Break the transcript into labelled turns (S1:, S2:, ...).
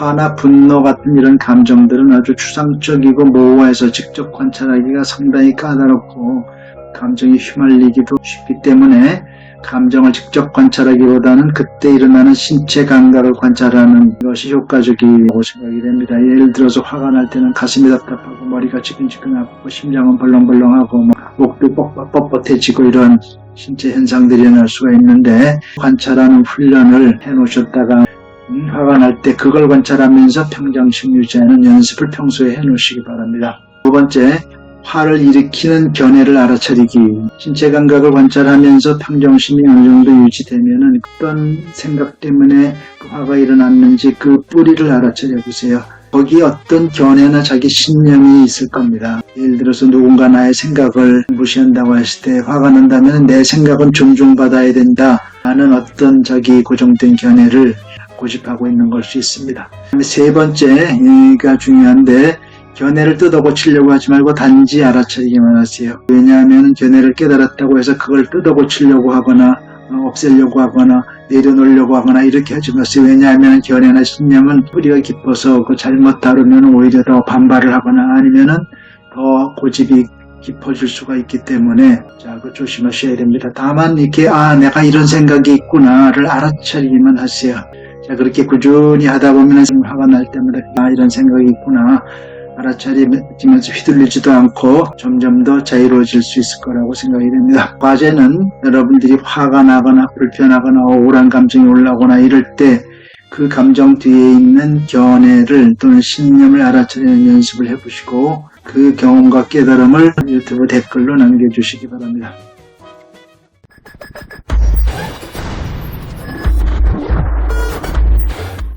S1: 화나 분노 같은 이런 감정들은 아주 추상적이고 모호해서 직접 관찰하기가 상당히 까다롭고 감정이 휘말리기도 쉽기 때문에 감정을 직접 관찰하기보다는 그때 일어나는 신체 감각을 관찰하는 것이 효과적이라고 생각이 됩니다. 예를 들어서 화가 날 때는 가슴이 답답하고 머리가 지근지근하고 심장은 벌렁벌렁하고 뭐 목도 뻣뻣- 뻣뻣해지고 이런 신체 현상들이 일어날 수가 있는데 관찰하는 훈련을 해놓으셨다가 음, 화가 날 때 그걸 관찰하면서 평정심 유지하는 연습을 평소에 해놓으시기 바랍니다. 두 번째, 화를 일으키는 견해를 알아차리기. 신체 감각을 관찰하면서 평정심이 어느 정도 유지되면은 어떤 생각 때문에 그 화가 일어났는지 그 뿌리를 알아차려 보세요. 거기에 어떤 견해나 자기 신념이 있을 겁니다. 예를 들어서 누군가 나의 생각을 무시한다고 했을 때 화가 난다면 내 생각은 존중받아야 된다. 라는 어떤 자기 고정된 견해를 고집하고 있는 걸 수 있습니다. 세 번째가 중요한데 견해를 뜯어고치려고 하지 말고 단지 알아차리기만 하세요. 왜냐하면 견해를 깨달았다고 해서 그걸 뜯어고치려고 하거나 어, 없애려고 하거나 내려놓으려고 하거나 이렇게 하지 마세요. 왜냐하면 견해나 신념은 뿌리가 깊어서 그 잘못 다루면 오히려 더 반발을 하거나 아니면은 더 고집이 깊어질 수가 있기 때문에 자, 그 조심하셔야 됩니다. 다만 이렇게 아 내가 이런 생각이 있구나를 알아차리기만 하세요. 자 그렇게 꾸준히 하다 보면 화가 날 때마다 아 이런 생각이 있구나 알아차리면서 휘둘리지도 않고 점점 더 자유로워질 수 있을 거라고 생각이 됩니다. 과제는 여러분들이 화가 나거나 불편하거나 억울한 감정이 올라오거나 이럴 때 그 감정 뒤에 있는 견해를 또는 신념을 알아차리는 연습을 해보시고 그 경험과 깨달음을 유튜브 댓글로 남겨주시기 바랍니다.